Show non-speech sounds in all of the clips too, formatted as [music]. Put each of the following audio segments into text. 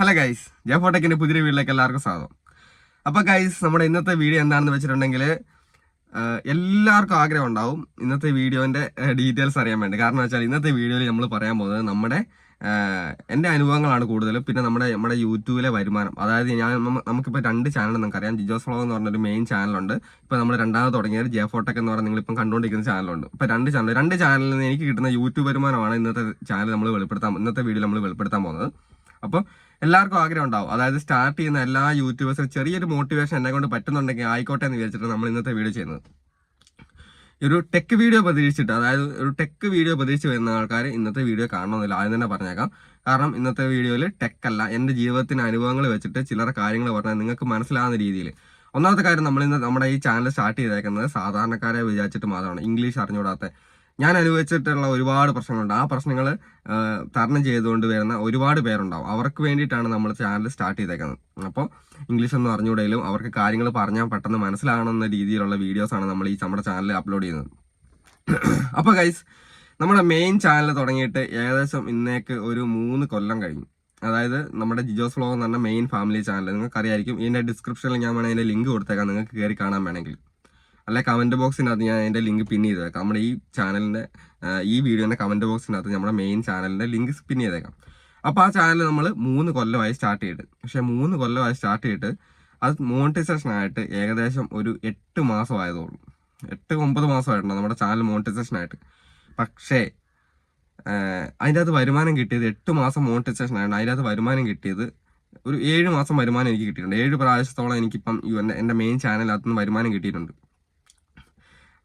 Hello guys J ഫോട്ടോക്കിന്റെ പുതിയ വീട്ടിലേക്ക് എല്ലാവർക്കും സ്വാഗതം. അപ്പോൾ ഗൈസ് നമ്മുടെ ഇന്നത്തെ വീഡിയോ എന്താണെന്ന് വെച്ചിട്ടുണ്ടെങ്കിൽ എല്ലാവർക്കും ആഗ്രഹം ഉണ്ടാവും ഇന്നത്തെ വീഡിയോന്റെ ഡീറ്റെയിൽസ് അറിയാൻ വേണ്ടി. കാരണം വെച്ചാൽ ഇന്നത്തെ വീഡിയോയിൽ നമ്മൾ പറയാൻ പോകുന്നത് നമ്മുടെ എന്റെ അനുഭവങ്ങളാണ് കൂടുതലും. പിന്നെ നമ്മുടെ നമ്മുടെ യൂട്യൂബിലെ വരുമാനം. അതായത് ഞാൻ നമുക്കിപ്പോൾ രണ്ട് ചാനൽ നമുക്കറിയാം ജിജോസ് ഫ്ലോഗ് എന്ന് പറഞ്ഞൊരു മെയിൻ ചാനലുണ്ട് ഇപ്പോൾ നമ്മൾ രണ്ടാമത് തുടങ്ങിയത് ജെ ഫോട്ടക് എന്ന് പറഞ്ഞ നിങ്ങളിപ്പം കണ്ടുകൊണ്ടിരിക്കുന്ന ചാനലുണ്ട് ഇപ്പോൾ രണ്ട് ചാനൽ രണ്ട് ചാനലിൽ നിന്ന് എനിക്ക് കിട്ടുന്ന യൂട്യൂബ് വരുമാനമാണ് ഇന്നത്തെ ചാനൽ നമ്മൾ വെളിപ്പെടുത്താൻ ഇന്നത്തെ വീഡിയോ നമ്മൾ വെളിപ്പെടുത്താൻ പോകുന്നത്. അപ്പോൾ എല്ലാവർക്കും ആഗ്രഹം ഉണ്ടാവും. അതായത് സ്റ്റാർട്ട് ചെയ്യുന്ന എല്ലാ യൂട്യൂബേഴ്സും ചെറിയൊരു മോട്ടിവേഷൻ എന്നെ കൊണ്ട് പറ്റുന്നുണ്ടെങ്കിൽ ആയിക്കോട്ടെ എന്ന് വിചാരിച്ചിട്ട് നമ്മൾ ഇന്നത്തെ വീഡിയോ ചെയ്യുന്നത്. ഒരു ടെക് വീഡിയോ പ്രതീക്ഷിച്ചിട്ട് അതായത് ഒരു ടെക് വീഡിയോ പ്രതീക്ഷിച്ച് വരുന്ന ആൾക്കാർ ഇന്നത്തെ വീഡിയോ കാണണമെന്നില്ല. ആദ്യം തന്നെ പറഞ്ഞേക്കാം. കാരണം ഇന്നത്തെ വീഡിയോയിൽ ടെക് അല്ല. എന്റെ ജീവിതത്തിന് അനുഭവങ്ങൾ വെച്ചിട്ട് ചിലർ കാര്യങ്ങൾ പറഞ്ഞാൽ നിങ്ങൾക്ക് മനസ്സിലാവുന്ന രീതിയിൽ. ഒന്നാമത്തെ കാര്യം നമ്മൾ ഇന്ന് നമ്മുടെ ഈ ചാനൽ സ്റ്റാർട്ട് ചെയ്തേക്കുന്നത് സാധാരണക്കാരെ വിചാരിച്ചിട്ട് മാത്രമാണ്. ഇംഗ്ലീഷ് അറിഞ്ഞുകൂടാത്ത ഞാൻ അനുഭവിച്ചിട്ടുള്ള ഒരുപാട് പ്രശ്നങ്ങളുണ്ട്. ആ പ്രശ്നങ്ങൾ തരണം ചെയ്തുകൊണ്ട് വരുന്ന ഒരുപാട് പേരുണ്ടാവും. അവർക്ക് വേണ്ടിയിട്ടാണ് നമ്മൾ ചാനൽ സ്റ്റാർട്ട് ചെയ്തേക്കുന്നത്. അപ്പോൾ ഇംഗ്ലീഷ് എന്ന് അറിഞ്ഞുകൂടെയും അവർക്ക് കാര്യങ്ങൾ പറഞ്ഞാൽ പെട്ടെന്ന് മനസ്സിലാകണമെന്ന രീതിയിലുള്ള വീഡിയോസാണ് നമ്മൾ ഈ നമ്മുടെ ചാനൽ അപ്ലോഡ് ചെയ്യുന്നത്. അപ്പോൾ ഗൈസ് നമ്മുടെ മെയിൻ ചാനൽ തുടങ്ങിയിട്ട് ഏകദേശം ഇന്നേക്ക് ഒരു മൂന്ന് കൊല്ലം കഴിഞ്ഞു. അതായത് നമ്മുടെ ജിജോസ് ഫ്ലോഗ് എന്ന് പറഞ്ഞ മെയിൻ ഫാമിലി ചാനൽ നിങ്ങൾക്കറിയായിരിക്കും ഇതിന്റെ ഡിസ്ക്രിപ്ഷനിൽ ഞാൻ വേണമെങ്കിൽ ലിങ്ക് കൊടുത്തേക്കാം. നിങ്ങൾക്ക് കയറി കാണാൻ വേണമെങ്കിൽ. അല്ലെ കമന്റ് ബോക്സിനകത്ത് ഞാൻ അതിന്റെ ലിങ്ക് പിൻ ചെയ്തേക്കാം. നമ്മുടെ ഈ ചാനലിന്റെ ഈ വീഡിയോന്റെ കമന്റ് ബോക്സിനകത്ത് നമ്മുടെ മെയിൻ ചാനലിന്റെ ലിങ്ക് പിൻ ചെയ്തേക്കാം. അപ്പോൾ ആ ചാനൽ നമ്മൾ മൂന്ന് കൊല്ലമായി സ്റ്റാർട്ട് ചെയ്തിട്ട് പക്ഷേ മൂന്ന് കൊല്ലമായി സ്റ്റാർട്ട് ചെയ്തിട്ട് അത് മോണിറ്റൈസേഷൻ ആയിട്ട് ഏകദേശം ഒരു എട്ട് മാസം ആയതുള്ളൂ എട്ട് ഒമ്പത് മാസമായിട്ടുണ്ട് നമ്മുടെ ചാനൽ മോണിറ്റൈസേഷൻ ആയിട്ട്. പക്ഷേ അതിന്റെ അകത്ത് വരുമാനം കിട്ടിയത് എട്ട് മാസം മോണിറ്റൈസേഷൻ ആയതുകൊണ്ട് അതിന്റെ അകത്ത് വരുമാനം കിട്ടിയത് ഒരു ഏഴ് മാസം വരുമാനം എനിക്ക് കിട്ടിയിട്ടുണ്ട്. ഏഴ് പ്രാവശ്യത്തോളം എനിക്കിപ്പം എന്റെ എന്റെ മെയിൻ ചാനലിനകത്ത് നിന്ന് വരുമാനം കിട്ടിയിട്ടുണ്ട്.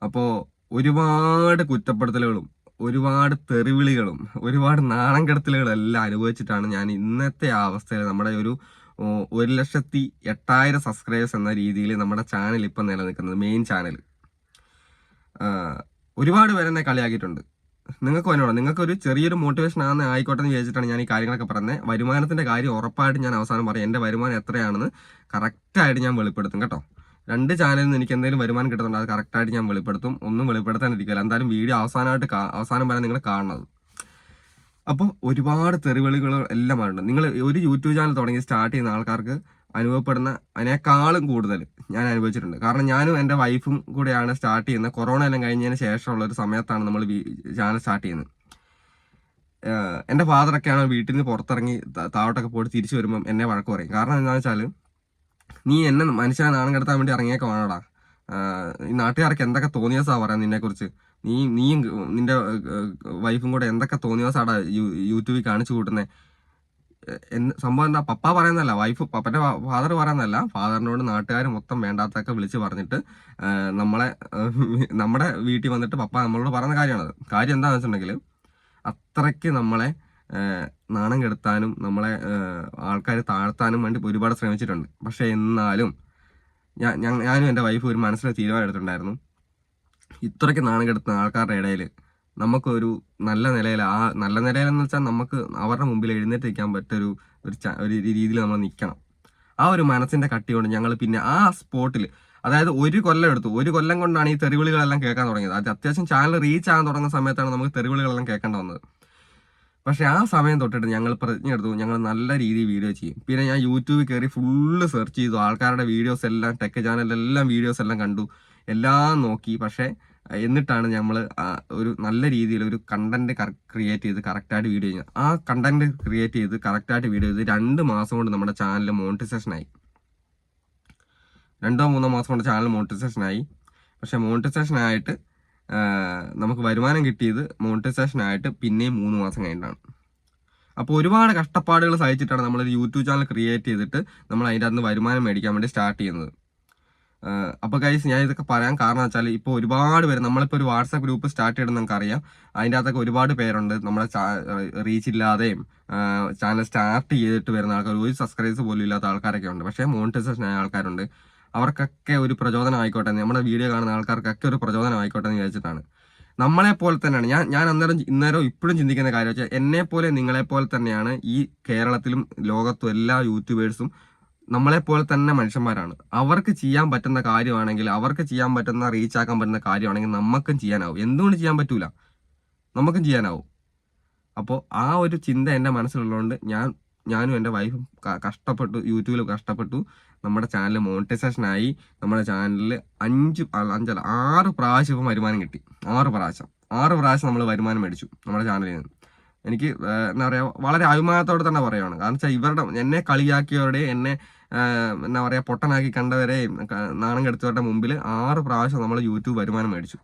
അപ്പോൾ ഒരുപാട് കുറ്റപ്പെടുത്തലുകളും ഒരുപാട് തെറിവിളികളും ഒരുപാട് നാണം കെടുത്തലുകളും എല്ലാം അനുഭവിച്ചിട്ടാണ് ഞാൻ ഇന്നത്തെ അവസ്ഥയിൽ നമ്മുടെ ഒരു ഒരു ലക്ഷത്തി എട്ടായിരം സബ്സ്ക്രൈബേഴ്സ് എന്ന രീതിയിൽ നമ്മുടെ ചാനൽ ഇപ്പം നിലനിൽക്കുന്നത് മെയിൻ ചാനൽ ഒരുപാട് പേര് എന്നെ കളിയാക്കിയിട്ടുണ്ട്. നിങ്ങൾക്ക് വന്നോളൂ നിങ്ങൾക്ക് ഒരു ചെറിയൊരു മോട്ടിവേഷൻ ആണെന്ന് ആയിക്കോട്ടെ എന്ന് വിചാരിച്ചിട്ടാണ് ഞാൻ ഈ കാര്യങ്ങളൊക്കെ പറഞ്ഞത് വരുമാനത്തിന്റെ കാര്യം ഉറപ്പായിട്ട് ഞാൻ അവസാനം പറയും. എന്റെ വരുമാനം എത്രയാണെന്ന് കറക്റ്റായിട്ട് ഞാൻ വെളിപ്പെടുത്തും കേട്ടോ. രണ്ട് ചാനലിൽ നിന്ന് എനിക്ക് എന്തെങ്കിലും വരുമാനം കിട്ടുന്നുണ്ട്? അത് കറക്റ്റായിട്ട് ഞാൻ വെളിപ്പെടുത്തും. ഒന്നും വെളിപ്പെടുത്താനിരിക്കില്ല എന്തായാലും വീഡിയോ അവസാനമായിട്ട് അവസാനം വരെ നിങ്ങൾ കാണുന്നത് അപ്പോൾ ഒരുപാട് തെറിവിളികൾ എല്ലാം ഉണ്ട് നിങ്ങൾ ഒരു യൂട്യൂബ് ചാനൽ തുടങ്ങി സ്റ്റാർട്ട് ചെയ്യുന്ന ആൾക്കാർക്ക് അനുഭവപ്പെടുന്ന അതിനേക്കാളും കൂടുതൽ ഞാൻ അനുഭവിച്ചിട്ടുണ്ട്. കാരണം ഞാനും എന്റെ വൈഫും കൂടെയാണ് സ്റ്റാർട്ട് ചെയ്യുന്നത്. കൊറോണ എല്ലാം കഴിഞ്ഞതിന് ശേഷമുള്ള ഒരു സമയത്താണ് നമ്മൾ ചാനൽ സ്റ്റാർട്ട് ചെയ്യുന്നത്. എന്റെ ഫാദറൊക്കെയാണ് വീട്ടിൽ നിന്ന് പുറത്തിറങ്ങി താവട്ടൊക്കെ പോയിട്ട് തിരിച്ചു വരുമ്പം എന്നെ വഴക്ക് പറയും. കാരണം എന്താണെന്ന് വെച്ചാൽ നീ എന്നെ മനുഷ്യനെ നാണം കെടുത്താൻ വേണ്ടി ഇറങ്ങിയൊക്കെ വേണടാ ഈ നാട്ടുകാർക്ക് എന്തൊക്കെ തോന്നിയാസാ പറയാൻ നിന്നെ കുറിച്ച് നീ നീയും നിന്റെ വൈഫും കൂടെ എന്തൊക്കെ തോന്നിയാസാടാ യൂട്യൂബിൽ കാണിച്ചു കൂട്ടുന്നത് സംഭവം എന്താ? പപ്പ പറയുന്നതല്ല വൈഫ് പപ്പന്റെ ഫാദർ പറയുന്നതല്ല. ഫാദറിനോട് നാട്ടുകാർ മൊത്തം വേണ്ടാത്തൊക്കെ വിളിച്ച് പറഞ്ഞിട്ട് നമ്മളെ നമ്മുടെ വീട്ടിൽ വന്നിട്ട് പപ്പ നമ്മളോട് പറയുന്ന കാര്യമാണത്. കാര്യം എന്താണെന്ന് വെച്ചിട്ടുണ്ടെങ്കിൽ അത്രയ്ക്ക് നമ്മളെ നാണം കെടുത്താനും നമ്മളെ ആൾക്കാർ താഴ്ത്താനും വേണ്ടി ഒരുപാട് ശ്രമിച്ചിട്ടുണ്ട്. പക്ഷേ എന്നാലും ഞാൻ ഞാനും എന്റെ വൈഫ് ഒരു മനസ്സിലെ തീരുമാനം എടുത്തിട്ടുണ്ടായിരുന്നു. ഇത്രയ്ക്ക് നാണം കെടുത്തുന്ന ആൾക്കാരുടെ ഇടയിൽ നമുക്കൊരു നല്ല നിലയിൽ ആ നല്ല നിലയിലെന്ന് വെച്ചാൽ നമുക്ക് അവരുടെ മുമ്പിൽ എഴുന്നേറ്റ് നിൽക്കാൻ പറ്റൊരു ഒരു ഒരു രീതിയിൽ നമ്മൾ നിൽക്കണം. ആ ഒരു മനസ്സിന്റെ കട്ടി കൊണ്ട് ഞങ്ങൾ പിന്നെ ആ സ്പോട്ടിൽ അതായത് ഒരു കൊല്ലം എടുത്തു. ഒരു കൊല്ലം കൊണ്ടാണ് ഈ തെറിവിളികളെല്ലാം കേൾക്കാൻ തുടങ്ങിയത്. അത് അത്യാവശ്യം ചാനൽ റീച്ച് ആകാൻ തുടങ്ങുന്ന സമയത്താണ് നമുക്ക് തെറിവിളികളെല്ലാം കേൾക്കേണ്ട വന്നത്. പക്ഷെ ആ സമയം തൊട്ടിട്ട് ഞങ്ങൾ പ്രതിജ്ഞ എടുത്തു ഞങ്ങൾ നല്ല രീതിയിൽ വീഡിയോ ചെയ്യും. പിന്നെ ഞാൻ യൂട്യൂബിൽ കയറി ഫുള്ള് സെർച്ച് ചെയ്തു. ആൾക്കാരുടെ വീഡിയോസ് എല്ലാം ടെക് ചാനലിലെല്ലാം വീഡിയോസ് എല്ലാം കണ്ടു. എല്ലാം നോക്കി. പക്ഷേ എന്നിട്ടാണ് നമ്മൾ ഒരു നല്ല രീതിയിൽ ഒരു കണ്ടന്റ് ക്രിയേറ്റ് ചെയ്ത് കറക്റ്റായിട്ട് വീഡിയോ ചെയ്യുന്നത്. ആ കണ്ടന്റ് ക്രിയേറ്റ് ചെയ്ത് കറക്റ്റായിട്ട് വീഡിയോ ചെയ്ത് രണ്ട് മാസം കൊണ്ട് നമ്മുടെ ചാനൽ മോണിറ്റൈസേഷൻ ആയി. രണ്ടോ മൂന്നോ മാസം കൊണ്ട് ചാനൽ മോണിറ്റൈസേഷൻ ആയി. പക്ഷെ മോണിറ്റൈസേഷൻ ആയിട്ട് നമുക്ക് വരുമാനം കിട്ടിയത് മോണിറ്റൈസേഷൻ ആയിട്ട് പിന്നെയും മൂന്ന് മാസം കഴിഞ്ഞിട്ടാണ്. അപ്പോൾ ഒരുപാട് കഷ്ടപ്പാടുകൾ സഹിച്ചിട്ടാണ് നമ്മളൊരു യൂട്യൂബ് ചാനൽ ക്രിയേറ്റ് ചെയ്തിട്ട് നമ്മൾ അതിന്റെ അകത്ത് വരുമാനം മേടിക്കാൻ വേണ്ടി സ്റ്റാർട്ട് ചെയ്യുന്നത്. അപ്പോൾ കൈസ് ഞാൻ ഇതൊക്കെ പറയാൻ കാരണം വെച്ചാൽ ഇപ്പോൾ ഒരുപാട് പേര് നമ്മളിപ്പോൾ ഒരു വാട്സാപ്പ് ഗ്രൂപ്പ് സ്റ്റാർട്ട് ചെയ്യണം നമുക്ക് അറിയാം. അതിന്റെ അകത്തൊക്കെ ഒരുപാട് പേരുണ്ട്. നമ്മളെ റീച്ച് ഇല്ലാതെയും ചാനൽ സ്റ്റാർട്ട് ചെയ്തിട്ട് വരുന്ന ആൾക്കാർ ഒരു സബ്സ്ക്രൈബേഴ്സ് പോലും ഇല്ലാത്ത ആൾക്കാരൊക്കെ ഉണ്ട്. പക്ഷേ മോണിറ്റൈസേഷൻ ആയ ആൾക്കാരുണ്ട്. അവർക്കൊക്കെ ഒരു പ്രചോദനം ആയിക്കോട്ടെ നമ്മുടെ വീഡിയോ കാണുന്ന ആൾക്കാർക്കൊക്കെ ഒരു പ്രചോദനം ആയിക്കോട്ടെ എന്ന് വിചാരിച്ചിട്ടാണ്. നമ്മളെ പോലെ തന്നെയാണ്. ഞാൻ ഞാൻ അന്നേരം ഇന്നേരം ഇപ്പോഴും ചിന്തിക്കുന്ന കാര്യം വെച്ചാൽ എന്നെ പോലെ നിങ്ങളെ പോലെ തന്നെയാണ് ഈ കേരളത്തിലും ലോകത്തും എല്ലാ യൂട്യൂബേഴ്സും നമ്മളെ പോലെ തന്നെ മനുഷ്യന്മാരാണ്. അവർക്ക് ചെയ്യാൻ പറ്റുന്ന കാര്യമാണെങ്കിൽ അവർക്ക് ചെയ്യാൻ പറ്റുന്ന റീച്ച് ആക്കാൻ പറ്റുന്ന കാര്യമാണെങ്കിൽ നമുക്കും ചെയ്യാനാവും. എന്തുകൊണ്ട് ചെയ്യാൻ പറ്റൂല? നമുക്കും ചെയ്യാനാവും. അപ്പോൾ ആ ഒരു ചിന്ത എന്റെ മനസ്സിലുള്ളതുകൊണ്ട് ഞാൻ ഞാനും എന്റെ വൈഫും കഷ്ടപ്പെട്ടു യൂട്യൂബിൽ കഷ്ടപ്പെട്ടു. നമ്മുടെ ചാനൽ മോണിറ്റൈസേഷൻ ആയി നമ്മുടെ ചാനലിൽ അഞ്ച് അഞ്ചല്ല ആറ് പ്രാവശ്യം ഇപ്പം വരുമാനം കിട്ടി. ആറ് പ്രാവശ്യം. ആറ് പ്രാവശ്യം നമ്മൾ വരുമാനം മേടിച്ചു നമ്മുടെ ചാനലിൽ നിന്ന്. എനിക്ക് എന്താ പറയുക വളരെ അഭിമാനത്തോടെ തന്നെ പറയുകയാണ് കാരണം വെച്ചാൽ ഇവരുടെ എന്നെ കളിയാക്കിയവരുടെ എന്നെ എന്താ പറയുക പൊട്ടനാക്കി കണ്ടവരെയും നാണം കെടുത്തവരുടെ മുമ്പിൽ ആറ് പ്രാവശ്യം നമ്മൾ യൂട്യൂബ് വരുമാനം മേടിച്ചു.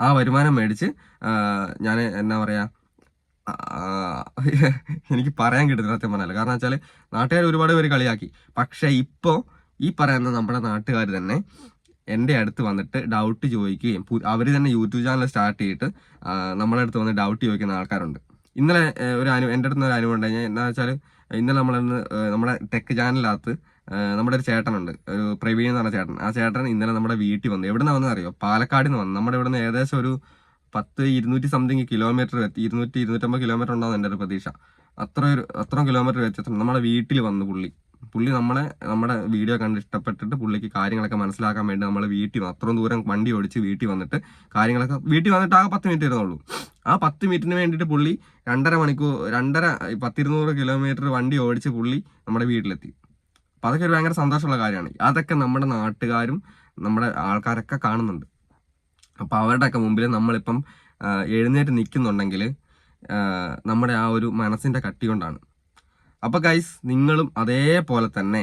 ആ വരുമാനം മേടിച്ച് ഞാൻ എന്താ പറയുക [laughs] എനിക്ക് പറയാൻ കിട്ടുന്നില്ല സത്യം പറഞ്ഞാൽ കാരണം വെച്ചാൽ നാട്ടുകാർ ഒരുപാട് പേര് കളിയാക്കി. പക്ഷേ ഇപ്പോൾ ഈ പറയുന്ന നമ്മുടെ നാട്ടുകാർ തന്നെ എന്റെ അടുത്ത് വന്നിട്ട് ഡൗട്ട് ചോദിക്കുകയും അവർ തന്നെ യൂട്യൂബ് ചാനൽ സ്റ്റാർട്ട് ചെയ്തിട്ട് നമ്മളെ അടുത്ത് വന്ന് ഡൗട്ട് ചോദിക്കുന്ന ആൾക്കാരുണ്ട്. ഇന്നലെ ഒരു അനു എന്റെ അടുത്ത് ഒരു അനുഭവം ഉണ്ടായി. എന്താ വെച്ചാൽ ഇന്നലെ നമ്മളന്ന് നമ്മുടെ ടെക് ചാനലിനകത്ത് നമ്മുടെ ഒരു ചേട്ടനുണ്ട്. ഒരു പ്രവീൺ എന്ന് പറഞ്ഞ ചേട്ടൻ. ആ ചേട്ടൻ ഇന്നലെ നമ്മുടെ വീട്ടിൽ വന്നു. എവിടെ നിന്ന് വന്നത് അറിയോ പാലക്കാടിന്ന് വന്നു. നമ്മുടെ ഇവിടെ നിന്ന് ഏകദേശം ഒരു പത്ത് ഇരുന്നൂറ്റി സംതിങ് കിലോമീറ്റർ എത്തി ഇരുന്നൂറ്റി ഇരുന്നൂറ്റമ്പത് കിലോമീറ്റർ ഉണ്ടാകുന്ന എന്റെ ഒരു പ്രതീക്ഷ. അത്ര ഒരു അത്രയും കിലോമീറ്റർ വെച്ചിട്ട് നമ്മുടെ വീട്ടിൽ വന്നു പുള്ളി. പുള്ളി നമ്മളെ നമ്മുടെ വീഡിയോ കണ്ട് ഇഷ്ടപ്പെട്ടിട്ട് പുള്ളിക്ക് കാര്യങ്ങളൊക്കെ മനസ്സിലാക്കാൻ വേണ്ടി നമ്മൾ വീട്ടിൽ. അത്രയും ദൂരം വണ്ടി ഓടിച്ച് വീട്ടിൽ വന്നിട്ട് കാര്യങ്ങളൊക്കെ വീട്ടിൽ വന്നിട്ട് ആകെ പത്ത് മിനിറ്റ് ഇരുന്നുള്ളൂ ആ പത്ത് മിനിറ്റിന് വേണ്ടിയിട്ട് പുള്ളി രണ്ടര മണിക്കൂർ രണ്ടര പത്തിരുന്നൂറ് കിലോമീറ്റർ വണ്ടി ഓടിച്ച് പുള്ളി നമ്മുടെ വീട്ടിലെത്തി. അപ്പം അതൊക്കെ ഒരു ഭയങ്കര സന്തോഷമുള്ള കാര്യമാണ്. അതൊക്കെ നമ്മുടെ നാട്ടുകാരും നമ്മുടെ ആൾക്കാരൊക്കെ കാണുന്നുണ്ട്. അപ്പം അവരുടെയൊക്കെ മുമ്പിൽ നമ്മളിപ്പം എഴുന്നേറ്റ് നിൽക്കുന്നുണ്ടെങ്കിൽ നമ്മുടെ ആ ഒരു മനസ്സിന്റെ കട്ടി കൊണ്ടാണ്. അപ്പോൾ ഗൈസ് നിങ്ങളും അതേപോലെ തന്നെ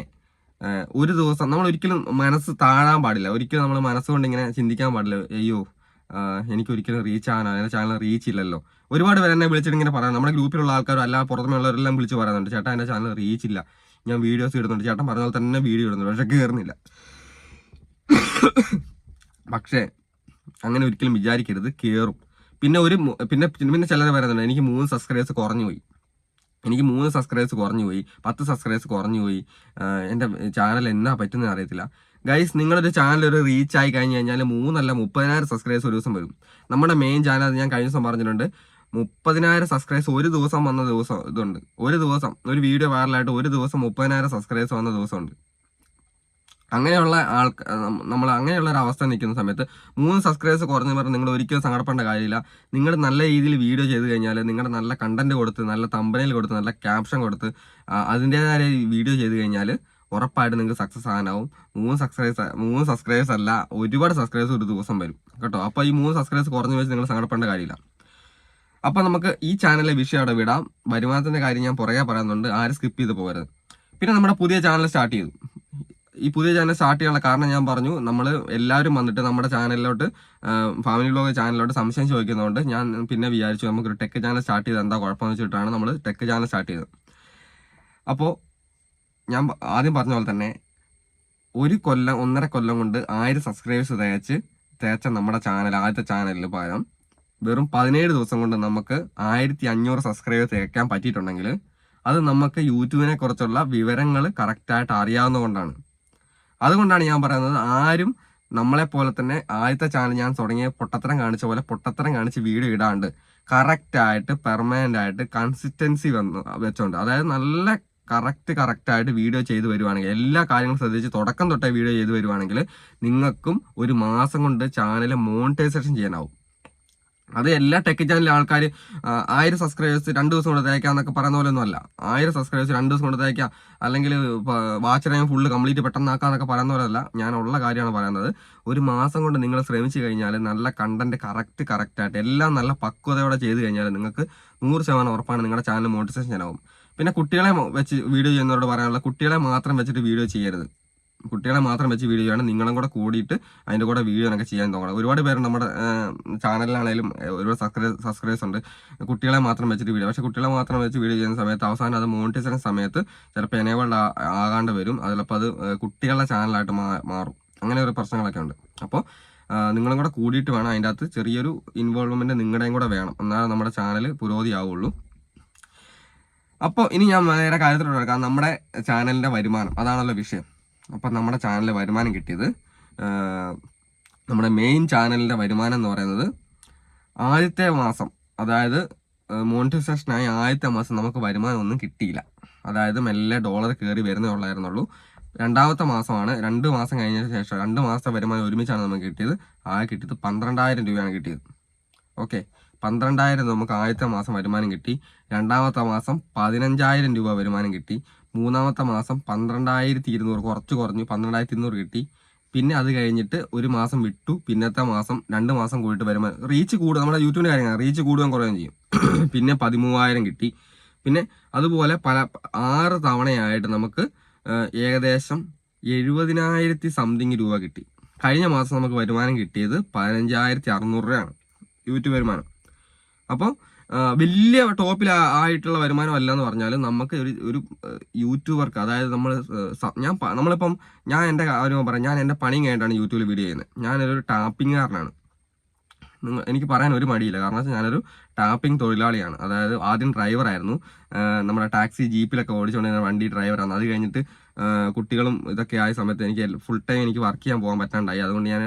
ഒരു ദിവസം നമ്മൾ ഒരിക്കലും മനസ്സ് താഴാൻ പാടില്ല. ഒരിക്കലും നമ്മൾ മനസ്സുകൊണ്ട് ഇങ്ങനെ ചിന്തിക്കാൻ പാടില്ല. അയ്യോ എനിക്കൊരിക്കലും റീച്ച് ആകാനോ എന്റെ ചാനൽ റീച്ച് ഇല്ലല്ലോ. ഒരുപാട് പേര് എന്നെ വിളിച്ചിട്ട് ഇങ്ങനെ പറയാം നമ്മുടെ ഗ്രൂപ്പിലുള്ള ആൾക്കാരും അല്ല പുറത്തുള്ളവരെല്ലാം വിളിച്ച് പറയുന്നുണ്ട് ചേട്ടാ എന്റെ ചാനൽ റീച്ച് ഇല്ല. ഞാൻ വീഡിയോസ് ഇടുന്നുണ്ട്. ചേട്ടൻ പറഞ്ഞ പോലെ തന്നെ വീഡിയോ ഇടുന്നുണ്ട് പക്ഷെ കയറുന്നില്ല പക്ഷേ അങ്ങനെ ഒരിക്കലും വിചാരിക്കരുത്. കയറും പിന്നെ ഒരു പിന്നെ പിന്നെ ചിലർ പറയുന്നുണ്ട് എനിക്ക് മൂന്ന് സബ്സ്ക്രൈബേഴ്സ് കുറഞ്ഞു പോയി. എനിക്ക് മൂന്ന് സബ്സ്ക്രൈബേഴ്സ് കുറഞ്ഞു പോയി പത്ത് സബ്സ്ക്രൈബേഴ്സ് കുറഞ്ഞു പോയി. എന്റെ ചാനൽ എന്നാ പറ്റുന്നത് അറിയത്തില്ല. ഗൈസ് നിങ്ങളൊരു ചാനൽ ഒരു റീച്ച് ആയി കഴിഞ്ഞ് കഴിഞ്ഞാൽ മൂന്നല്ല മുപ്പതിനായിരം സബ്സ്ക്രൈബേഴ്സ് ഒരു ദിവസം വരും. നമ്മുടെ മെയിൻ ചാനൽ അത് ഞാൻ കഴിഞ്ഞ ദിവസം പറഞ്ഞിട്ടുണ്ട്. മുപ്പതിനായിരം സബ്സ്ക്രൈബേഴ്സ് ഒരു ദിവസം വന്ന ദിവസം ഇതുണ്ട്. ഒരു ദിവസം ഒരു വീഡിയോ വൈറലായിട്ട് ഒരു ദിവസം മുപ്പതിനായിരം സബ്സ്ക്രൈബേഴ്സ് വന്ന ദിവസമുണ്ട്. അങ്ങനെയുള്ള ആൾക്ക് നമ്മൾ അങ്ങനെയുള്ള ഒരു അവസ്ഥ നിൽക്കുന്ന സമയത്ത് മൂന്ന് സബ്സ്ക്രൈബേഴ്സ് കുറഞ്ഞു പറഞ്ഞാൽ നിങ്ങൾ ഒരിക്കലും സങ്കടപ്പെടേണ്ട കാര്യമില്ല. നിങ്ങൾ നല്ല രീതിയിൽ വീഡിയോ ചെയ്ത് കഴിഞ്ഞാൽ നിങ്ങളുടെ നല്ല കണ്ടന്റ് കൊടുത്ത് നല്ല തമ്പനയിൽ കൊടുത്ത് നല്ല ക്യാപ്ഷൻ കൊടുത്ത് അതിന്റെതായ വീഡിയോ ചെയ്ത് കഴിഞ്ഞാൽ ഉറപ്പായിട്ട് നിങ്ങൾക്ക് സക്സസ് ആകാനാവും. മൂന്ന് സബ്സ്ക്രൈബേഴ്സ് മൂന്ന് സബ്സ്ക്രൈബേഴ്സ് അല്ല ഒരുപാട് സബ്സ്ക്രൈബേഴ്സ് ഒരു ദിവസം വരും. കേട്ടോ? അപ്പോൾ ഈ മൂന്ന് സബ്സ്ക്രൈബേഴ്സ് കുറഞ്ഞു വെച്ച് നിങ്ങൾ സങ്കടപ്പെടേണ്ട കാര്യമില്ല. അപ്പോൾ നമുക്ക് ഈ ചാനലിലെ വിഷയം അവിടെ വിടാം. വരുമാനത്തിന്റെ കാര്യം ഞാൻ പുറകെ പറയുന്നുണ്ട് ആരും സ്കിപ്പ് ചെയ്ത് പോകരുത്. പിന്നെ നമ്മുടെ പുതിയ ചാനൽ സ്റ്റാർട്ട് ചെയ്തു. ഈ പുതിയ ചാനൽ സ്റ്റാർട്ട് ചെയ്യാനുള്ള കാരണം ഞാൻ പറഞ്ഞു. നമ്മൾ എല്ലാവരും വന്നിട്ട് നമ്മുടെ ചാനലിലോട്ട് ഫാമിലി ബ്ലോഗ് ചാനലിലോട്ട് സംശയം ചോദിക്കുന്നതുകൊണ്ട് ഞാൻ പിന്നെ വിചാരിച്ചു നമുക്കൊരു ടെക് ചാനൽ സ്റ്റാർട്ട് ചെയ്ത് എന്താ കുഴപ്പമെന്ന് വെച്ചിട്ടാണ് നമ്മൾ ടെക് ചാനൽ സ്റ്റാർട്ട് ചെയ്തത്. അപ്പോൾ ഞാൻ ആദ്യം പറഞ്ഞ പോലെ തന്നെ ഒരു കൊല്ലം ഒന്നര കൊല്ലം കൊണ്ട് ആയിരം സബ്സ്ക്രൈബേഴ്സ് തേച്ച് തേച്ച നമ്മുടെ ചാനൽ ആദ്യത്തെ ചാനലിൽ പകരം വെറും പതിനേഴ് ദിവസം കൊണ്ട് നമുക്ക് ആയിരത്തി അഞ്ഞൂറ് സബ്സ്ക്രൈബേഴ്സ് തേക്കാൻ പറ്റിയിട്ടുണ്ടെങ്കിൽ അത് നമുക്ക് യൂട്യൂബിനെ കുറിച്ചുള്ള വിവരങ്ങൾ കറക്റ്റായിട്ട് അറിയാവുന്നതുകൊണ്ടാണ്. അതുകൊണ്ടാണ് ഞാൻ പറയുന്നത് ആരും നമ്മളെ പോലെ തന്നെ ആദ്യത്തെ ചാനൽ ഞാൻ തുടങ്ങിയ പൊട്ടത്തരം കാണിച്ച പോലെ പൊട്ടത്തരം കാണിച്ച് വീഡിയോ ഇടാണ്ട് കറക്റ്റായിട്ട് പെർമനന്റ് ആയിട്ട് കൺസിസ്റ്റൻസി വന്ന് വെച്ചോണ്ട്. അതായത് നല്ല കറക്റ്റ് കറക്റ്റ് ആയിട്ട് വീഡിയോ ചെയ്ത് വരുവാണെങ്കിൽ എല്ലാ കാര്യങ്ങളും ശ്രദ്ധിച്ച് തുടക്കം തൊട്ടേ വീഡിയോ ചെയ്ത് വരുവാണെങ്കിൽ നിങ്ങൾക്കും ഒരു മാസം കൊണ്ട് ചാനൽ മോണിറ്റൈസേഷൻ ചെയ്യാനാവും. അത് എല്ലാ ടെക് ചാനലിലെ ആൾക്കാർ ആയിരം സബ്സ്ക്രൈബേഴ്സ് രണ്ട് ദിവസം കൊണ്ട് തേക്കാന്നൊക്കെ പറയുന്ന പോലെ ഒന്നും അല്ല ആയിരം സബ്സ്ക്രൈബേഴ്സ് രണ്ട് ദിവസം കൊണ്ട് തേക്കാം. അല്ലെങ്കിൽ വാച്ച് ടൈം ഫുള്ള് കംപ്ലീറ്റ് പെട്ടെന്നാക്കാന്നൊക്കെ പറയുന്ന പോലെയല്ല ഞാൻ ഉള്ള കാര്യമാണ് പറയുന്നത്. ഒരു മാസം കൊണ്ട് നിങ്ങൾ ശ്രമിച്ചു കഴിഞ്ഞാൽ നല്ല കണ്ടന്റ് കറക്റ്റ് കറക്റ്റ് ആയിട്ട് എല്ലാം നല്ല പക്വതയോടെ ചെയ്ത് കഴിഞ്ഞാൽ നിങ്ങൾക്ക് നൂറ് ശതമാനം ഉറപ്പാണ് നിങ്ങളുടെ ചാനൽ മോണിറ്റൈസേഷൻ ആവും പിന്നെ കുട്ടികളെ വെച്ച് വീഡിയോ ചെയ്യുന്നവരോട് പറയാനുള്ള കുട്ടികളെ മാത്രം വെച്ചിട്ട് വീഡിയോ ചെയ്യരുത്. കുട്ടികളെ മാത്രം വെച്ച് വീഡിയോ ചെയ്യണം നിങ്ങളും കൂടെ കൂടിയിട്ട് അതിന്റെ കൂടെ വീഡിയോ ഒക്കെ ചെയ്യാൻ തുടങ്ങണം ഒരുപാട് പേര് നമ്മുടെ ചാനലിലാണെങ്കിലും ഒരുപാട് സബ്സ്ക്രൈബ് സബ്സ്ക്രൈബേഴ്സ് ഉണ്ട്. കുട്ടികളെ മാത്രം വെച്ചിട്ട് വീഡിയോ പക്ഷേ കുട്ടികളെ മാത്രം വെച്ച് വീഡിയോ ചെയ്യുന്ന സമയത്ത് അവസാനം അത് മോണിറ്റൈസേഷൻ സമയത്ത് ചിലപ്പോൾ എനേബിൾഡ് ആകാണ്ട് വരും. അതിലപ്പോൾ അത് കുട്ടികളുടെ ചാനലായിട്ട് മാറും. അങ്ങനെ ഒരു പ്രശ്നങ്ങളൊക്കെ ഉണ്ട്. അപ്പോൾ നിങ്ങളും കൂടെ കൂടിയിട്ട് വേണം അതിന്റെ അകത്ത് ചെറിയൊരു ഇൻവോൾവ്മെന്റ് നിങ്ങളുടെയും കൂടെ വേണം. എന്നാലും നമ്മുടെ ചാനൽ പുരോഗതി ആവുള്ളൂ അപ്പോൾ ഇനി ഞാൻ നേരെ കാര്യത്തിലോട്ട് കാരണം നമ്മുടെ ചാനലിന്റെ വരുമാനം. അതാണല്ലോ വിഷയം. അപ്പം നമ്മുടെ ചാനലിൽ വരുമാനം കിട്ടിയത് നമ്മുടെ മെയിൻ ചാനലിന്റെ വരുമാനം എന്ന് പറയുന്നത് ആദ്യത്തെ മാസം അതായത് മോണിറ്റൈസേഷനായി ആദ്യത്തെ മാസം നമുക്ക് വരുമാനം ഒന്നും കിട്ടിയില്ല. അതായത് മെല്ലെ ഡോളർ കയറി വരുന്നേ ഉള്ളായിരുന്നുള്ളൂ. രണ്ടാമത്തെ മാസമാണ് രണ്ട് മാസം കഴിഞ്ഞ ശേഷം രണ്ട് മാസത്തെ വരുമാനം ഒരുമിച്ചാണ് നമുക്ക് കിട്ടിയത്. ആ കിട്ടിയത് പന്ത്രണ്ടായിരം രൂപയാണ് കിട്ടിയത്. ഓക്കെ പന്ത്രണ്ടായിരം നമുക്ക് ആദ്യത്തെ മാസം വരുമാനം കിട്ടി. രണ്ടാമത്തെ മാസം പതിനഞ്ചായിരം രൂപ വരുമാനം കിട്ടി. മൂന്നാമത്തെ മാസം പന്ത്രണ്ടായിരത്തി ഇരുന്നൂറ് കുറച്ച് കുറഞ്ഞു പന്ത്രണ്ടായിരത്തി ഇരുന്നൂറ് കിട്ടി. പിന്നെ അത് കഴിഞ്ഞിട്ട് ഒരു മാസം വിട്ടു പിന്നത്തെ മാസം രണ്ട് മാസം കൂടിയിട്ട് വരുമ്പോൾ റീച്ച് കൂടും നമ്മുടെ യൂട്യൂബിന്റെ കാര്യങ്ങൾ റീച്ച് കൂടുകയും കുറയുകയും ചെയ്യും. [clears throat] പിന്നെ പതിമൂവായിരം കിട്ടി. പിന്നെ അതുപോലെ പല ആറ് തവണയായിട്ട് നമുക്ക് ഏകദേശം എഴുപതിനായിരത്തി സംതിങ് രൂപ കിട്ടി. കഴിഞ്ഞ മാസം നമുക്ക് വരുമാനം കിട്ടിയത് പതിനഞ്ചായിരത്തി അറുന്നൂറ് രൂപയാണ്. യൂട്യൂബ് വരുമാനം. അപ്പോൾ വലിയ ടോപ്പിൽ ആയിട്ടുള്ള വരുമാനം അല്ല എന്ന് പറഞ്ഞാൽ നമുക്ക് ഒരു ഒരു യൂട്യൂബർക്ക് അതായത് നമ്മൾ ഞാൻ നമ്മളിപ്പം ഞാൻ എന്റെ കാര്യം പറയാം ഞാൻ എന്റെ പണിയും കഴിഞ്ഞിട്ടാണ് യൂട്യൂബിൽ വീഡിയോ ചെയ്യുന്നത്. ഞാനൊരു ടാപ്പിംഗുകാരനാണ്. നിങ്ങ- എനിക്ക് പറയാൻ ഒരു മടിയില്ല. കാരണം വെച്ചാൽ ഞാനൊരു ടാപ്പിംഗ് തൊഴിലാളിയാണ്. അതായത് ആദ്യം ഡ്രൈവറായിരുന്നു നമ്മുടെ ടാക്സി ജീപ്പിലൊക്കെ ഓടിച്ചുകൊണ്ടിരുന്ന വണ്ടി ഡ്രൈവറാണ് അത് കഴിഞ്ഞിട്ട് കുട്ടികളും ഇതൊക്കെ ആയ സമയത്ത് എനിക്ക് ഫുൾ ടൈം എനിക്ക് വർക്ക് ചെയ്യാൻ പോകാൻ പറ്റാണ്ടായി. അതുകൊണ്ട് ഞാൻ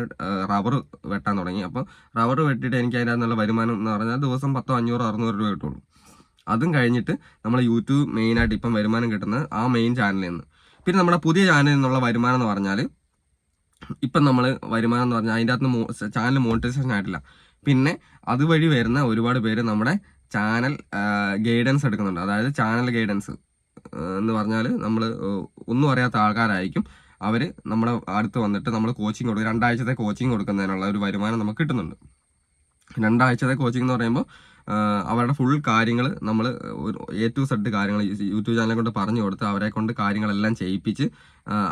റബ്ബർ വെട്ടാൻ തുടങ്ങി. അപ്പോൾ റബ്ബർ വെട്ടിയിട്ട് എനിക്ക് അതിന്റെ നല്ല വരുമാനം എന്ന് പറഞ്ഞാൽ ദിവസം പത്തോ അഞ്ഞൂറോ അറുന്നൂറ് രൂപ കിട്ടുള്ളൂ. അതും കഴിഞ്ഞിട്ട് നമ്മൾ യൂട്യൂബ് മെയിനായിട്ട് ഇപ്പം വരുമാനം കിട്ടുന്നത് ആ മെയിൻ ചാനലിൽ നിന്ന് പിന്നെ നമ്മുടെ പുതിയ ചാനലിൽ നിന്നുള്ള വരുമാനം എന്ന് പറഞ്ഞാൽ ഇപ്പം നമ്മൾ വരുമാനം എന്ന് പറഞ്ഞാൽ അതിന്റെ അകത്ത് ചാനൽ മോണിറ്റൈസേഷൻ ആയിട്ടില്ല. പിന്നെ അതുവഴി വരുന്ന ഒരുപാട് പേര് നമ്മുടെ ചാനൽ ഗൈഡൻസ് എടുക്കുന്നുണ്ട്. അതായത് ചാനൽ ഗൈഡൻസ് എന്ന് പറഞ്ഞാൽ നമ്മൾ ഒന്നും അറിയാത്ത ആൾക്കാരായിരിക്കും. അവർ നമ്മുടെ അടുത്ത് വന്നിട്ട് നമ്മൾ കോച്ചിങ് കൊടുക്കും. രണ്ടാഴ്ചത്തെ കോച്ചിങ് കൊടുക്കുന്നതിനുള്ള ഒരു വരുമാനം നമുക്ക് കിട്ടുന്നുണ്ട്. രണ്ടാഴ്ചത്തെ കോച്ചിങ് എന്ന് പറയുമ്പോൾ അവരുടെ ഫുൾ കാര്യങ്ങൾ നമ്മൾ എ ടു സെഡ് കാര്യങ്ങൾ യൂട്യൂബ് ചാനലിനെ കൊണ്ട് പറഞ്ഞു കൊടുത്ത് അവരെ കൊണ്ട് കാര്യങ്ങളെല്ലാം ചെയ്യിപ്പിച്ച്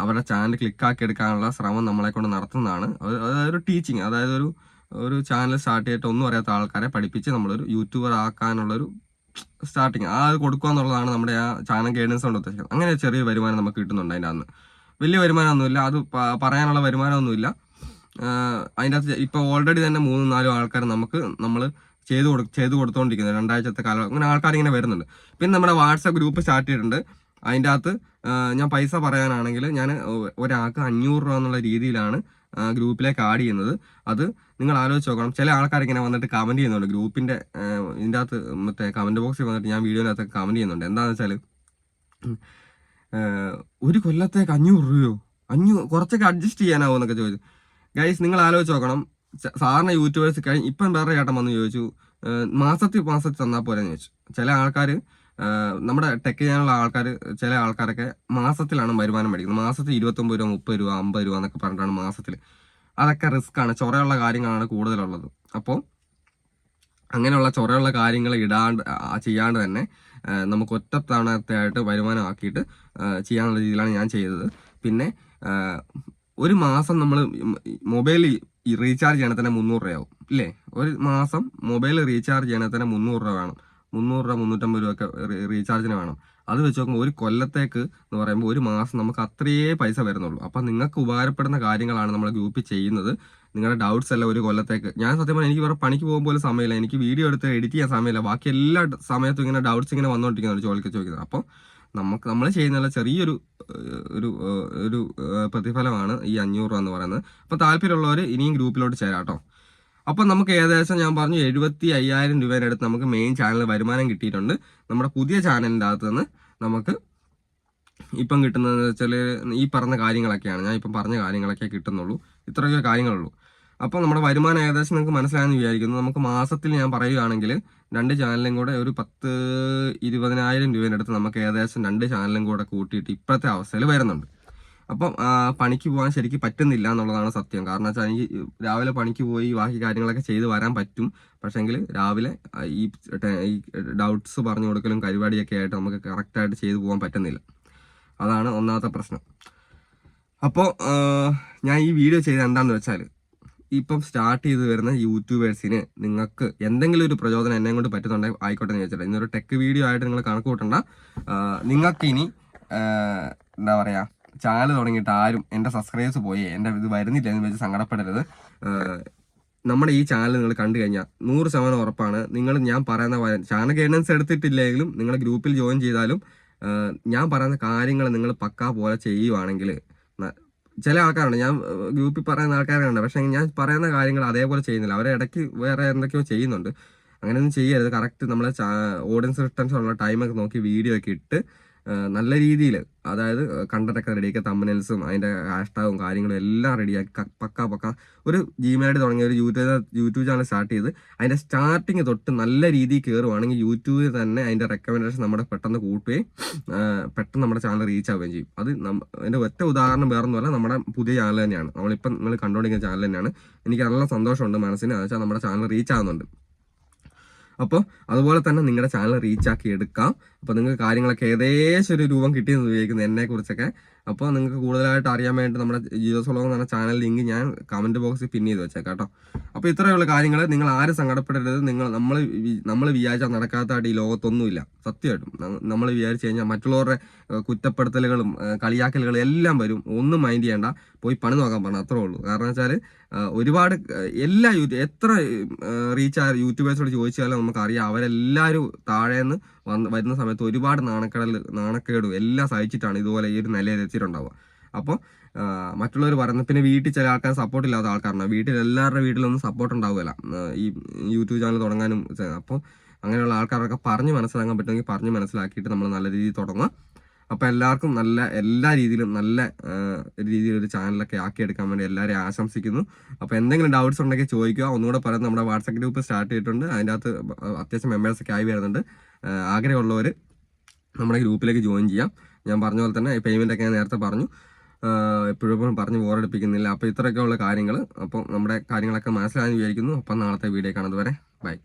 അവരുടെ ചാനൽ ക്ലിക്കാക്കി എടുക്കാനുള്ള ശ്രമം നമ്മളെ കൊണ്ട് നടത്തുന്നതാണ്. അതൊരു ടീച്ചിങ് അതായത് ഒരു ഒരു ചാനൽ സ്റ്റാർട്ട് ചെയ്തിട്ട് ഒന്നും അറിയാത്ത ആൾക്കാരെ പഠിപ്പിച്ച് നമ്മളൊരു യൂട്യൂബർ ആക്കാനുള്ളൊരു സ്റ്റാർട്ടിങ് ആ കൊടുക്കുക എന്നുള്ളതാണ് നമ്മുടെ ആ ചാനൽ ഗൈഡൻസ് കൊണ്ട് ഉദ്ദേശിക്കുന്നത്. അങ്ങനെ ചെറിയ വരുമാനം നമുക്ക് കിട്ടുന്നുണ്ട് അതിന്റെ അന്ന് വലിയ വരുമാനമൊന്നുമില്ല. അത് പറയാനുള്ള വരുമാനമൊന്നുമില്ല. അതിന്റെ അകത്ത് ഇപ്പോൾ ഓൾറെഡി തന്നെ മൂന്നും നാലും ആൾക്കാർ നമുക്ക് നമ്മൾ ചെയ്ത് കൊടു ചെയ്ത് കൊടുത്തോണ്ടിരിക്കുന്നത് രണ്ടാഴ്ചത്തെ കാലം അങ്ങനെ ആൾക്കാർ ഇങ്ങനെ വരുന്നുണ്ട്. പിന്നെ നമ്മുടെ വാട്സപ്പ് ഗ്രൂപ്പ് സ്റ്റാർട്ട് ചെയ്തിട്ടുണ്ട്. അതിന്റെ അകത്ത് ഞാൻ പൈസ പറയാനാണെങ്കിൽ ഞാൻ ഒരാൾക്ക് അഞ്ഞൂറ് രൂപ എന്നുള്ള രീതിയിലാണ് ഗ്രൂപ്പിലേക്ക് ആഡ് ചെയ്യുന്നത്. അത് നിങ്ങൾ ആലോചിച്ച് നോക്കണം. ചില ആൾക്കാർ ഇങ്ങനെ വന്നിട്ട് കമന്റ് ചെയ്യുന്നുണ്ട്. ഗ്രൂപ്പിന്റെ ആഹ് ഇതിന്റെ അകത്ത് മറ്റേ കമന്റ് ബോക്സിൽ വന്നിട്ട് ഞാൻ വീഡിയോനകത്ത് കമന്റ് ചെയ്യുന്നുണ്ട്. എന്താണെന്ന് വെച്ചാൽ ഒരു കൊല്ലത്തേക്ക് അഞ്ഞൂറ് രൂപയോ? അഞ്ഞൂറ് കുറച്ചൊക്കെ അഡ്ജസ്റ്റ് ചെയ്യാനാവോ എന്നൊക്കെ ചോദിച്ചു. ഗൈസ് നിങ്ങൾ ആലോചിച്ച് നോക്കണം. സാറിന് യൂട്യൂബേഴ്സ് കഴിഞ്ഞ് ഇപ്പം വേറെ ചേട്ടൻ വന്ന് ചോദിച്ചു. മാസത്തിൽ മാസത്തിൽ തന്നാൽ പോരെന്ന് ചോദിച്ചു. ചില ആൾക്കാർ നമ്മുടെ ടെക് ചെയ്യാനുള്ള ആൾക്കാർ ചില ആൾക്കാരൊക്കെ മാസത്തിലാണ് വരുമാനം മേടിക്കുന്നത്. മാസത്തിൽ ഇരുപത്തൊമ്പത് രൂപ മുപ്പത് രൂപ അമ്പത് രൂപ എന്നൊക്കെ പറഞ്ഞിട്ടാണ് മാസത്തിൽ അതൊക്കെ റിസ്ക് ആണ്. ചൊറയുള്ള കാര്യങ്ങളാണ് കൂടുതലുള്ളത്. അപ്പോൾ അങ്ങനെയുള്ള ചൊറയുള്ള കാര്യങ്ങൾ ഇടാണ്ട് ചെയ്യാണ്ട് തന്നെ നമുക്ക് ഒറ്റത്തവണത്തെയായിട്ട് വരുമാനം ആക്കിയിട്ട് ചെയ്യാനുള്ള രീതിയിലാണ് ഞാൻ ചെയ്തത്. പിന്നെ ഒരു മാസം നമ്മൾ മൊബൈൽ റീചാർജ് ചെയ്യണ തന്നെ മുന്നൂറ് രൂപയാവും. ഇല്ലേ? ഒരു മാസം മൊബൈൽ റീചാർജ് ചെയ്യണ തന്നെ മുന്നൂറ് രൂപ വേണം. മുന്നൂറ് രൂപ മുന്നൂറ്റമ്പത് രൂപ ഒക്കെ റീചാർജിന് വേണം. അത് വെച്ച് നോക്കുമ്പോൾ ഒരു കൊല്ലത്തേക്ക് എന്ന് പറയുമ്പോൾ ഒരു മാസം നമുക്ക് അത്രയേ പൈസ വരുന്നുള്ളൂ. അപ്പം നിങ്ങൾക്ക് ഉപകാരപ്പെടുന്ന കാര്യങ്ങളാണ് നമ്മൾ ഗ്രൂപ്പിൽ ചെയ്യുന്നത്. നിങ്ങളുടെ ഡൗട്ട്സ് എല്ലാം ഒരു കൊല്ലത്തേക്ക്. ഞാൻ സത്യം പറഞ്ഞാൽ എനിക്ക് വേറെ പണിക്ക് പോകുമ്പോൾ പോലും സമയമില്ല. എനിക്ക് വീഡിയോ എടുത്ത് എഡിറ്റ് ചെയ്യാൻ സമയമില്ല. ബാക്കി എല്ലാ സമയത്തും ഇങ്ങനെ ഡൗട്ട്സ് ഇങ്ങനെ വന്നുകൊണ്ടിരിക്കുന്നുണ്ട് ചോദിക്കുക ചോദിക്കുന്നത്. അപ്പോൾ നമുക്ക് നമ്മൾ ചെയ്യുന്ന ചെറിയൊരു ഒരു ഒരു പ്രതിഫലമാണ് ഈ അഞ്ഞൂറ് രൂപ എന്ന് പറയുന്നത്. അപ്പോൾ താല്പര്യമുള്ളവർ ഇനിയും ഗ്രൂപ്പിലോട്ട് ചേരാം കേട്ടോ അപ്പം നമുക്ക് ഏകദേശം ഞാൻ പറഞ്ഞു എഴുപത്തി അയ്യായിരം രൂപയുടെ അടുത്ത് നമുക്ക് മെയിൻ ചാനൽ വരുമാനം കിട്ടിയിട്ടുണ്ട്. നമ്മുടെ പുതിയ ചാനലിന്റെ അകത്ത് നിന്ന് നമുക്ക് ഇപ്പം കിട്ടുന്നതെന്ന് വെച്ചാൽ ഈ പറഞ്ഞ കാര്യങ്ങളൊക്കെയാണ്. ഞാൻ ഇപ്പം പറഞ്ഞ കാര്യങ്ങളൊക്കെ കിട്ടുന്നുള്ളൂ. ഇത്രയൊക്കെ കാര്യങ്ങളുള്ളൂ. അപ്പോൾ നമ്മുടെ വരുമാനം ഏകദേശം നിങ്ങൾക്ക് മനസ്സിലായെന്ന് വിചാരിക്കുന്നു. നമുക്ക് മാസത്തിൽ ഞാൻ പറയുകയാണെങ്കിൽ രണ്ട് ചാനലും കൂടെ ഒരു പത്ത് ഇരുപതിനായിരം രൂപേന്റെ അടുത്ത് നമുക്ക് ഏകദേശം രണ്ട് ചാനലും കൂടെ കൂട്ടിയിട്ട് ഇപ്പോഴത്തെ അവസ്ഥയിൽ വരുന്നുണ്ട്. അപ്പം പണിക്ക് പോകാൻ ശരിക്കും പറ്റുന്നില്ല എന്നുള്ളതാണ് സത്യം. കാരണം വെച്ചാൽ എനിക്ക് രാവിലെ പണിക്ക് പോയി ബാക്കി കാര്യങ്ങളൊക്കെ ചെയ്ത് വരാൻ പറ്റും. പക്ഷേങ്കിൽ രാവിലെ ഈ ഡൗട്ട്സ് പറഞ്ഞു കൊടുക്കലും പരിപാടിയൊക്കെ ആയിട്ട് നമുക്ക് കറക്റ്റായിട്ട് ചെയ്തു പോകാൻ പറ്റുന്നില്ല. അതാണ് ഒന്നാമത്തെ പ്രശ്നം. അപ്പോൾ ഞാൻ ഈ വീഡിയോ ചെയ്ത് എന്താണെന്ന് വെച്ചാൽ ഇപ്പം സ്റ്റാർട്ട് ചെയ്ത് വരുന്ന യൂട്യൂബേഴ്സിന് നിങ്ങൾക്ക് എന്തെങ്കിലും ഒരു പ്രചോദനം എന്നെ കൊണ്ട് പറ്റുന്നുണ്ടെങ്കിൽ ആയിക്കോട്ടെ എന്ന് വെച്ചാൽ ഇന്നൊരു ടെക് വീഡിയോ ആയിട്ട് നിങ്ങൾ കണക്ക് കൂട്ടണ്ട. നിങ്ങൾക്ക് ഇനി എന്താ പറയുക ചാനൽ തുടങ്ങിയിട്ട് ആരും എന്റെ സബ്സ്ക്രൈബേഴ്സ് പോയി എന്റെ ഇത് വരുന്നില്ല എന്ന് വെച്ച് സങ്കടപ്പെടരുത്. നമ്മുടെ ഈ ചാനൽ നിങ്ങൾ കണ്ടു കഴിഞ്ഞാൽ നൂറ് ശതമാനം ഉറപ്പാണ്. നിങ്ങൾ ഞാൻ പറയുന്ന ചാനൽ ഗൈഡൻസ് എടുത്തിട്ടില്ലെങ്കിലും നിങ്ങൾ ഗ്രൂപ്പിൽ ജോയിൻ ചെയ്താലും ഞാൻ പറയുന്ന കാര്യങ്ങൾ നിങ്ങൾ പക്കാ പോലെ ചെയ്യുവാണെങ്കിൽ ചില ആൾക്കാരുണ്ട്. ഞാൻ ഗ്രൂപ്പിൽ പറയുന്ന ആൾക്കാരുണ്ട്. പക്ഷേ ഞാൻ പറയുന്ന കാര്യങ്ങൾ അതേപോലെ ചെയ്യുന്നില്ല. അവരെ ഇടയ്ക്ക് വേറെ എന്തൊക്കെയോ ചെയ്യുന്നുണ്ട്. അങ്ങനെയൊന്നും ചെയ്യരുത്. കറക്റ്റ് നമ്മളെ ഓഡിയൻസ് റിട്ടേൺസ് ഉള്ള ടൈമൊക്കെ നോക്കി വീഡിയോ ഒക്കെ ഇട്ട് നല്ല രീതിയിൽ അതായത് കണ്ടന്റൊക്കെ റെഡിയാക്കി തമ്മനൽസും അതിന്റെ ഹാഷ്ടാഗും കാര്യങ്ങളും എല്ലാം റെഡിയാക്കി പക്ക പക്ക. ഒരു ജിമെയിലായിട്ട് തുടങ്ങിയ ഒരു യൂട്യൂബ് യൂട്യൂബ് ചാനൽ സ്റ്റാർട്ട് ചെയ്ത് അതിന്റെ സ്റ്റാർട്ടിങ് തൊട്ട് നല്ല രീതിയിൽ കയറുവാണെങ്കിൽ യൂട്യൂബിൽ തന്നെ അതിന്റെ റെക്കമെൻഡേഷൻ നമ്മുടെ പെട്ടെന്ന് കൂട്ടുകയും പെട്ടെന്ന് നമ്മുടെ ചാനൽ റീച്ച് ആവുകയും ചെയ്യും. അത് അതിന്റെ ഒറ്റ ഉദാഹരണം വേറെ വേറൊന്നുമല്ല നമ്മുടെ പുതിയ ചാനൽ തന്നെയാണ്. നമ്മളിപ്പം നിങ്ങൾ കണ്ടുകൊണ്ടിരിക്കുന്ന ചാനൽ തന്നെയാണ്. എനിക്ക് നല്ല സന്തോഷമുണ്ട് മനസ്സിന്. അതെന്ന് വെച്ചാൽ നമ്മുടെ ചാനൽ റീച്ച് ആവുന്നുണ്ട്. അപ്പോൾ അതുപോലെ തന്നെ നിങ്ങളുടെ ചാനൽ റീച്ച് ആക്കി എടുക്കാം. അപ്പോൾ നിങ്ങൾക്ക് കാര്യങ്ങളൊക്കെ ഏകദേശം ഒരു രൂപം കിട്ടിയെന്ന് ഉപയോഗിക്കുന്നത് എന്നെക്കുറിച്ചൊക്കെ അപ്പോൾ നിങ്ങൾക്ക് കൂടുതലായിട്ട് അറിയാൻ വേണ്ടി നമ്മുടെ ജിയോ സോളോ എന്ന് പറഞ്ഞ ചാനൽ ലിങ്ക് ഞാൻ കമന്റ് ബോക്സിൽ പിൻ ചെയ്ത് വെച്ചേക്കാം കേട്ടോ. അപ്പോൾ ഇത്രയുള്ള കാര്യങ്ങൾ നിങ്ങൾ ആരും സങ്കടപ്പെടരുത്. നിങ്ങൾ നമ്മൾ നമ്മൾ വിചാരിച്ചാൽ നടക്കാത്തതായിട്ട് ഈ ലോകത്തൊന്നുമില്ല. സത്യമായിട്ടും. നമ്മൾ വിചാരിച്ചു കഴിഞ്ഞാൽ മറ്റുള്ളവരുടെ കുറ്റപ്പെടുത്തലുകളും കളിയാക്കലുകളും എല്ലാം വരും. ഒന്നും മൈൻഡ് ചെയ്യണ്ട. പോയി പണി നോക്കാൻ പറഞ്ഞു അത്രേ ഉള്ളൂ. കാരണം വെച്ചാൽ ഒരുപാട് എല്ലാ യൂട്യൂബ് എത്ര റീച്ച് ആ യൂട്യൂബേഴ്സോട് ചോദിച്ചാലും നമുക്കറിയാം അവരെല്ലാവരും താഴേന്ന് വന്ന് വരുന്ന സമയത്ത് ഒരുപാട് നാണക്കടൽ നാണക്കേടും എല്ലാം സഹിച്ചിട്ടാണ് ഇതുപോലെ ഈ ഒരു നിലയിൽ എത്തിയിട്ടുണ്ടാവുക. അപ്പോൾ മറ്റുള്ളവർ പറയുന്നത് പിന്നെ വീട്ടിൽ ചില ആൾക്കാർ സപ്പോർട്ട് ഇല്ലാത്ത ആൾക്കാരുണ്ടാവും വീട്ടിൽ എല്ലാവരുടെ വീട്ടിലൊന്നും സപ്പോർട്ട് ഉണ്ടാവുകയില്ല. ഈ യൂട്യൂബ് ചാനൽ തുടങ്ങാനും അപ്പോൾ അങ്ങനെയുള്ള ആൾക്കാരൊക്കെ പറഞ്ഞ് മനസ്സിലാക്കാൻ പറ്റുമെങ്കിൽ പറഞ്ഞ് മനസ്സിലാക്കിയിട്ട് നമ്മൾ നല്ല രീതിയിൽ തുടങ്ങുക. അപ്പോൾ എല്ലാവർക്കും നല്ല എല്ലാ രീതിയിലും നല്ല രീതിയിലൊരു ചാനലൊക്കെ ആക്കിയെടുക്കാൻ വേണ്ടി എല്ലാവരെയും ആശംസിക്കുന്നു. അപ്പോൾ എന്തെങ്കിലും ഡൗട്ട്സ് ഉണ്ടെങ്കിൽ ചോദിക്കുക. ഒന്നുകൂടെ പറയാം നമ്മുടെ വാട്സപ്പ് ഗ്രൂപ്പ് സ്റ്റാർട്ട് ചെയ്തിട്ടുണ്ട്. അതിന്റെ അകത്ത് അത്യാവശ്യം മെമ്പേഴ്സൊക്കെ ആയി വരുന്നുണ്ട്. ആഗ്രഹമുള്ളവർ നമ്മുടെ ഗ്രൂപ്പിലേക്ക് ജോയിൻ ചെയ്യാം. ഞാൻ പറഞ്ഞ പോലെ തന്നെ പേയ്മെന്റ് ഒക്കെ ഞാൻ നേരത്തെ പറഞ്ഞു. എപ്പോഴും എപ്പോഴും പറഞ്ഞ് ബോറടിപ്പിക്കുന്നില്ല അപ്പോൾ ഇത്രയൊക്കെയുള്ള കാര്യങ്ങൾ അപ്പോൾ നമ്മുടെ കാര്യങ്ങളൊക്കെ മനസ്സിലായെന്ന് വിചാരിക്കുന്നു. അപ്പം നാളത്തെ വീഡിയോ കാണുന്നത് വരെ. ബൈ